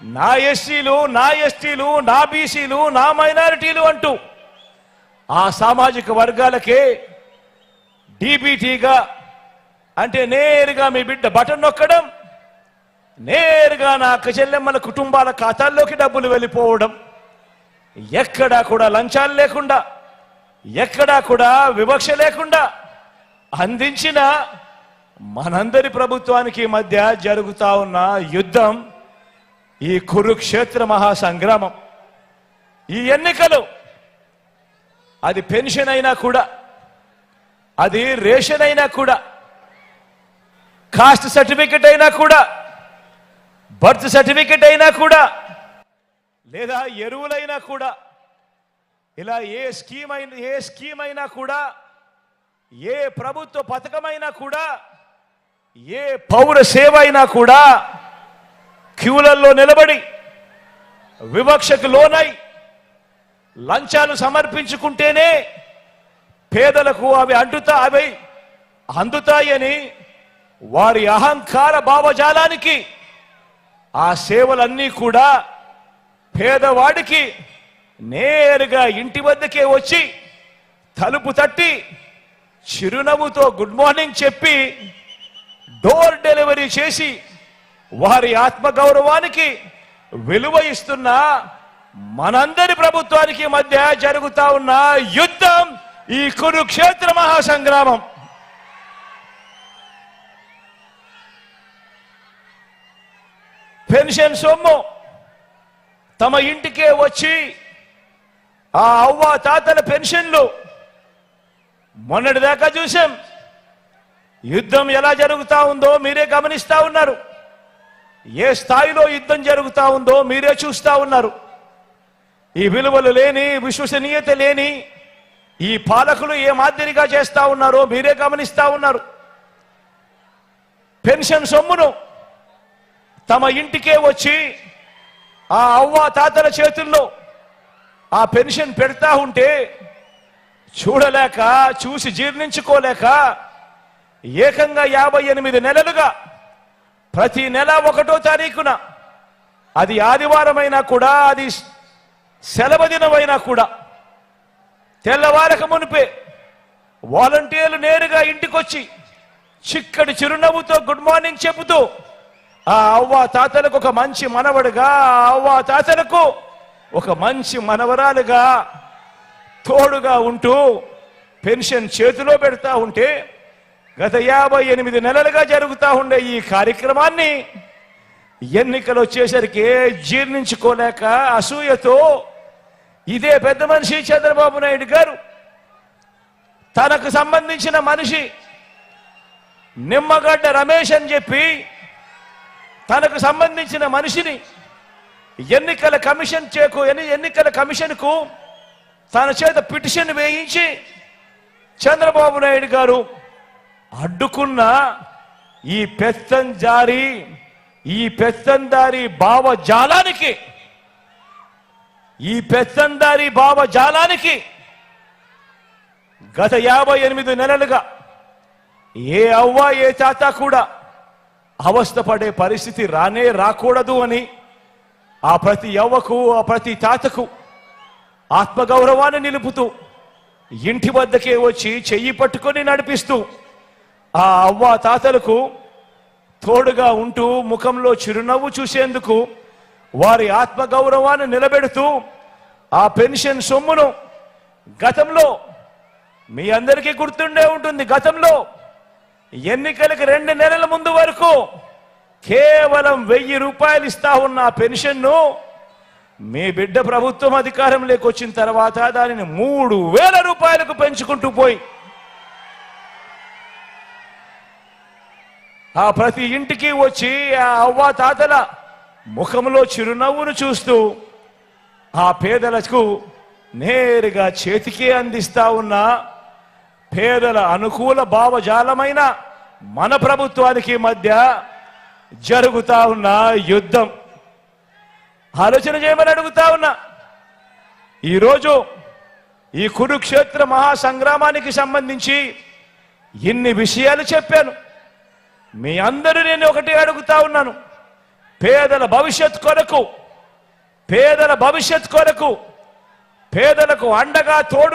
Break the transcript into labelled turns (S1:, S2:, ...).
S1: నా ఎస్సీలు నా ఎస్టీలు నా బీసీలు నా మైనారిటీలు అంటూ ఆ సామాజిక వర్గాలకే డీబీటీగా అంటే నేరుగా మీ బిడ్డ బటన్ నొక్కడం నేరుగా నా అక్క చెల్లెమ్మల కుటుంబాల ఖాతాల్లోకి డబ్బులు వెళ్ళిపోవడం ఎక్కడా కూడా లంచాలు లేకుండా ఎక్కడా కూడా వివక్ష లేకుండా అందించిన మనందరి ప్రభుత్వానికి మధ్య జరుగుతా ఉన్న యుద్ధం ఈ కురుక్షేత్ర మహాసంగ్రామం ఈ ఎన్నికలు అది పెన్షన్ అయినా కూడా అది రేషన్ అయినా కూడా కాస్ట్ సర్టిఫికెట్ అయినా కూడా బర్త్ సర్టిఫికెట్ అయినా కూడా లేదా ఎరువులైనా కూడా ఇలా ఏ స్కీమ్ అయిన ఏ స్కీమ్ అయినా కూడా ఏ ప్రభుత్వ పథకమైనా కూడా ఏ పౌర సేవ అయినా కూడా క్యూలల్లో నిలబడి వివక్షకు లోనై లంచాలు సమర్పించుకుంటేనే పేదలకు అవి అంటుతా అవి అందుతాయని వారి అహంకార భావజాలానికి ఆ సేవలన్నీ కూడా పేదవాడికి నేరుగా ఇంటి వద్దకే వచ్చి తలుపు తట్టి చిరునవ్వుతో గుడ్ మార్నింగ్ చెప్పి డోర్ డెలివరీ చేసి వారి ఆత్మగౌరవానికి విలువ ఇస్తున్న మనందరి ప్రభుత్వానికి మధ్య జరుగుతా ఉన్న యుద్ధం ఈ కురుక్షేత్ర మహాసంగ్రామం. పెన్షన్ సొమ్ము తమ ఇంటికే వచ్చి ఆ అవ్వ తాతల పెన్షన్లు మొన్నటిదాకా చూసాం. యుద్ధం ఎలా జరుగుతా ఉందో మీరే గమనిస్తా ఉన్నారు. ఏ స్థాయిలో యుద్ధం జరుగుతా ఉందో మీరే చూస్తా ఉన్నారు. ఈ విలువలు లేని విశ్వసనీయత లేని ఈ పాలకులు ఏ మాదిరిగా చేస్తా ఉన్నారో మీరే గమనిస్తా ఉన్నారు. పెన్షన్ సొమ్మును తమ ఇంటికే వచ్చి ఆ అవ్వ తాతల చేతుల్లో ఆ పెన్షన్ పెడతా ఉంటే చూడలేక చూసి జీర్ణించుకోలేక ఏకంగా యాభై ఎనిమిది నెలలుగా ప్రతి నెల ఒకటో తారీఖున. అది ఆదివారమైనా కూడా అది సెలవు దినమైనా కూడా. తెల్లవారక మునిపే వాలంటీర్లు నేరుగా ఇంటికొచ్చి చిక్కటి చిరునవ్వుతో గుడ్ మార్నింగ్ చెబుతూ ఆ అవ్వ తాతలకు ఒక మంచి మనవడుగా ఆ అవ్వ తాతలకు ఒక మంచి మనవరాలుగా తోడుగా ఉంటూ పెన్షన్ చేతిలో పెడతా ఉంటే గత యాభై ఎనిమిది నెలలుగా జరుగుతూ ఉండే ఈ కార్యక్రమాన్ని ఎన్నికలు వచ్చేసరికి జీర్ణించుకోలేక అసూయతో ఇదే పెద్ద మనిషి చంద్రబాబు నాయుడు గారు తనకు సంబంధించిన మనిషి నిమ్మగడ్డ రమేష్ అని చెప్పి తనకు సంబంధించిన మనిషిని ఎన్నికల కమిషన్ చేకు ఎన్ని- ఎన్నికల కమిషన్కు తన చేత పిటిషన్ వేయించి చంద్రబాబు నాయుడు గారు అడ్డుకున్న ఈ పెత్తం జారి ఈ పెత్తందారి భావజాలానికి ఈ పెత్తందారి భావజాలానికి గత యాభై ఎనిమిది నెలలుగా ఏ అవ్వ ఏ తాత కూడా అవస్థపడే పరిస్థితి రానే రాకూడదు అని ఆ ప్రతి యవ్వకు ఆ ప్రతి తాతకు ఆత్మగౌరవాన్ని నిలుపుతూ ఇంటి వద్దకే వచ్చి చెయ్యి పట్టుకొని నడిపిస్తూ ఆ అవ్వ తాతలకు తోడుగా ఉంటూ ముఖంలో చిరునవ్వు చూసేందుకు వారి ఆత్మగౌరవాన్ని నిలబెడుతూ ఆ పెన్షన్ సొమ్మును గతంలో మీ అందరికీ గుర్తుండే ఉంటుంది. గతంలో ఎన్నికలకు రెండు నెలల ముందు వరకు కేవలం వెయ్యి రూపాయలు ఇస్తా ఉన్న ఆ పెన్షన్ను మీ బిడ్డ ప్రభుత్వం అధికారంలోకి వచ్చిన తర్వాత దానిని మూడు వేల రూపాయలకు పెంచుకుంటూ పోయి ఆ ప్రతి ఇంటికి వచ్చి ఆ అవ్వ తాతల ముఖంలో చిరునవ్వును చూస్తూ ఆ పేదలకు నేరుగా చేతికే అందిస్తా ఉన్న పేదల అనుకూల భావజాలమైన మన ప్రభుత్వానికి మధ్య జరుగుతా ఉన్న యుద్ధం. ఆలోచన చేయమని అడుగుతా ఉన్నా. ఈరోజు ఈ కురుక్షేత్ర మహాసంగ్రామానికి సంబంధించి ఇన్ని విషయాలు చెప్పాను. మీ అందరూ నేను ఒకటి అడుగుతా ఉన్నాను. పేదల భవిష్యత్ కొరకు పేదల భవిష్యత్ కొరకు పేదలకు అండగా తోడు